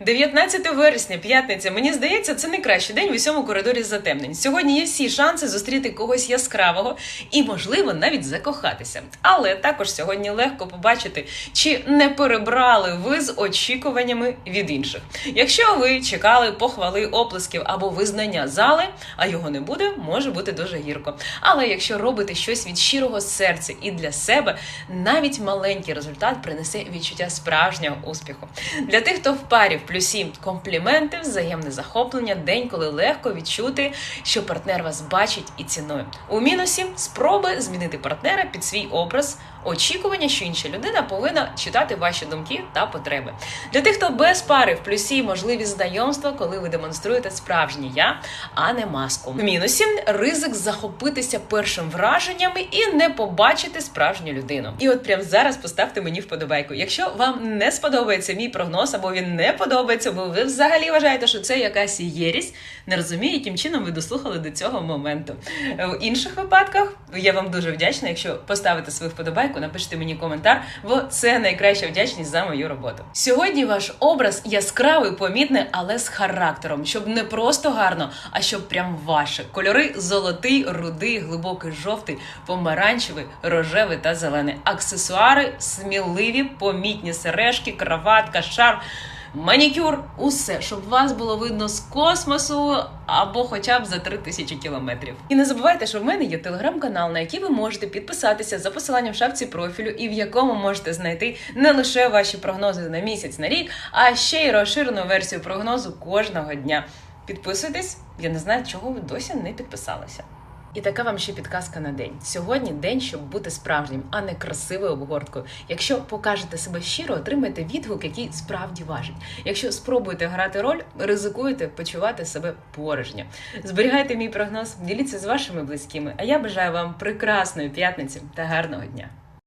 19 вересня, п'ятниця. Мені здається, це найкращий день в усьому коридорі затемнень. Сьогодні є всі шанси зустріти когось яскравого і, можливо, навіть закохатися. Але також сьогодні легко побачити, чи не перебрали ви з очікуваннями від інших. Якщо ви чекали похвали, оплесків або визнання зали, а його не буде, може бути дуже гірко. Але якщо робите щось від щирого серця і для себе, навіть маленький результат принесе відчуття справжнього успіху. Для тих, хто в парі плюсі компліменти, взаємне захоплення, день, коли легко відчути, що партнер вас бачить і цінує. У мінусі спроби змінити партнера під свій образ, очікування, що інша людина повинна читати ваші думки та потреби. Для тих, хто без пари в плюсі можливі знайомства, коли ви демонструєте справжнє я, а не маску. В мінусі ризик захопитися першим враженнями і не побачити справжню людину. І от прямо зараз поставте мені вподобайку. Якщо вам не сподобається мій прогноз, або він не подобається, бо ви взагалі вважаєте, що це якась єрість, не розумію, яким чином ви дослухали до цього моменту. В інших випадках я вам дуже вдячна, якщо поставите свою вподобайку, напишіть мені коментар, бо це найкраща вдячність за мою роботу. Сьогодні ваш образ яскравий, помітний, але з характером, щоб не просто гарно, а щоб прям ваше. Кольори золотий, рудий, глибокий жовтий, помаранчевий, рожевий та зелений. Аксесуари сміливі, помітні сережки, краватка, шарф. Манікюр, усе, щоб вас було видно з космосу або хоча б за три тисячі кілометрів. І не забувайте, що в мене є телеграм-канал, на який ви можете підписатися за посиланням в шапці профілю, і в якому можете знайти не лише ваші прогнози на місяць на рік, а ще й розширену версію прогнозу кожного дня. Підписуйтесь, я не знаю, чого ви досі не підписалися. І така вам ще підказка на день. Сьогодні день, щоб бути справжнім, а не красивою обгорткою. Якщо покажете себе щиро, отримайте відгук, який справді важить. Якщо спробуєте грати роль, ризикуєте почувати себе порожньо. Зберігайте мій прогноз, діліться з вашими близькими. А я бажаю вам прекрасної п'ятниці та гарного дня.